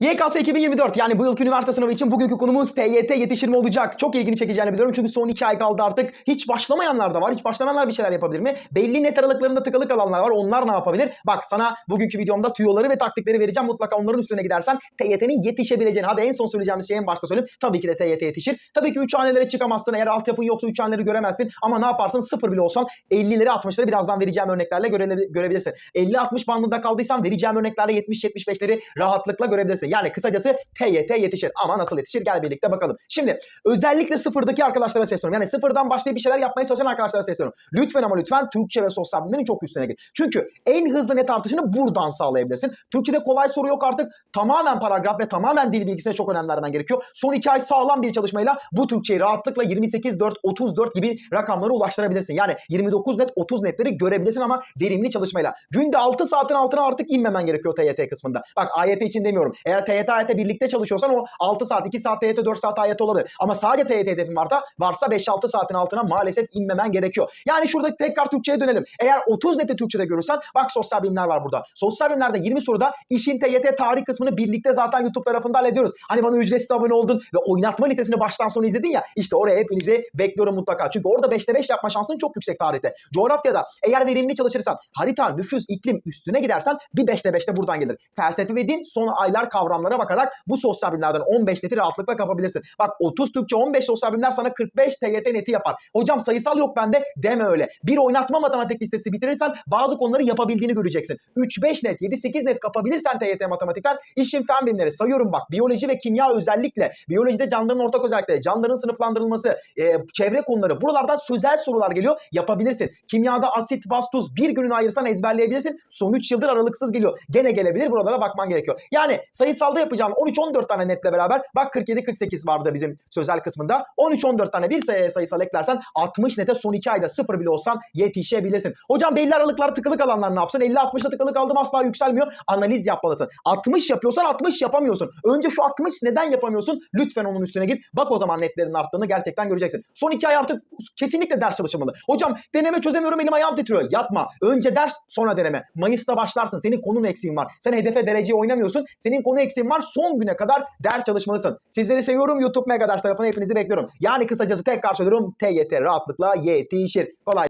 YKS 2024 yani bu yılki üniversite sınavı için bugünkü konumuz TYT yetişir mi olacak? Çok ilgini çekeceğini biliyorum çünkü son 2 ay kaldı artık. Hiç başlamayanlar da var. Hiç başlamayanlar bir şeyler yapabilir mi? Belli net aralıklarında tıkalı kalanlar var. Onlar ne yapabilir? Bak sana bugünkü videomda tüyoları ve taktikleri vereceğim. Mutlaka onların üstüne gidersen TYT'nin yetişebileceğini. Hadi en son söyleyeceğimiz şeyi en başta söyleyeyim. Tabii ki de TYT yetişir. Tabii ki 3 hanelere çıkamazsın. Eğer altyapın yoksa 3 haneleri göremezsin. Ama ne yaparsın? Sıfır bile olsan 50'leri 60'ları birazdan vereceğim örneklerle göre- görebilirsin. 50-60 bandında kaldıysan vereceğim örneklerle 70-75'leri rahatlıkla görebilirsin. Yani kısacası TYT yetişir. Ama nasıl yetişir? Gel birlikte bakalım. Şimdi özellikle sıfırdaki arkadaşlara sesleniyorum. Yani sıfırdan başlayıp bir şeyler yapmaya çalışan arkadaşlara sesleniyorum. Lütfen ama lütfen Türkçe ve sosyal bilimlerin çok üstüne git. Çünkü en hızlı net artışını buradan sağlayabilirsin. Türkçe'de kolay soru yok artık. Tamamen paragraf ve tamamen dil bilgisine çok önem vermen gerekiyor. Son iki ay sağlam bir çalışmayla bu Türkçeyi rahatlıkla 28, 4, 34 gibi rakamlara ulaştırabilirsin. Yani 29 net, 30 netleri görebilirsin ama verimli çalışmayla. Günde 6 saatin altına artık inmemen gerekiyor TYT kısmında. Bak AYT için demiyorum. Eğer TYT AYT birlikte çalışıyorsan o 6 saat, 2 saat TYT, 4 saat AYT olabilir. Ama sadece TYT hedefin varsa, varsa 5-6 saatin altına maalesef inmemen gerekiyor. Yani şurada tekrar Türkçe'ye dönelim. Eğer 30 neti Türkçe'de görürsen bak sosyal bilimler var burada. Sosyal bilimlerde 20 soruda işin TYT tarih kısmını birlikte zaten YouTube tarafında hallediyoruz. Hani bana ücretsiz abone oldun ve oynatma listesini baştan sona izledin ya işte oraya hepinizi bekliyorum mutlaka. Çünkü orada 5'te 5 yapma şansın çok yüksek tarihte. Coğrafyada eğer verimli çalışırsan harita, nüfus, iklim üstüne gidersen bir 5'te 5'te buradan gelir. Felsefe ve din son aylar kavramlara bakarak bu sosyal bilimlerden 15 neti rahatlıkla kapabilirsin. Bak 30 Türkçe 15 sosyal bilimler sana 45 TYT neti yapar. Hocam sayısal yok bende deme öyle. Bir oynatma matematik listesi bitirirsen bazı konuları yapabildiğini göreceksin. 3-5 net, 7-8 net kapabilirsen TYT matematikten işin fen bilimleri sayıyorum bak. Biyoloji ve kimya özellikle. Biyolojide canlıların ortak özellikleri, canlıların sınıflandırılması, e, çevre konuları. Buralardan sözel sorular geliyor. Yapabilirsin. Kimyada asit, baz, tuz bir gününü ayırsan ezberleyebilirsin. Son 3 yıldır aralıksız geliyor. Gene gelebilir. Buralara bakman gerekiyor. Yani sayısalda yapacağın 13-14 tane netle beraber bak 47-48 vardı bizim sözel kısmında. 13-14 tane bir sayı sayısal eklersen 60 nete son 2 ayda sıfır bile olsan yetişebilirsin. Hocam belli aralıklar tıkılı kalanlar ne yapsın? 50-60'da tıkılı kaldım asla yükselmiyor. Analiz yapmalısın. 60 yapıyorsan 60 yapamıyorsun. Önce şu 60 neden yapamıyorsun? Lütfen onun üstüne git. Bak o zaman netlerin arttığını gerçekten göreceksin. Son 2 ay artık kesinlikle ders çalışılmalı. Hocam deneme çözemiyorum elim ayağım titriyor. Yapma. Önce ders sonra deneme. Mayıs'ta başlarsın. Senin konun eksiğin var. Sen hedefe dereceyi oynamıyorsun. Senin konu eksiğin var. Son güne kadar ders çalışmalısın. Sizleri seviyorum. YouTube Mega Ders tarafına hepinizi bekliyorum. Yani kısacası tekrar söylüyorum. TYT rahatlıkla yetişir. Kolay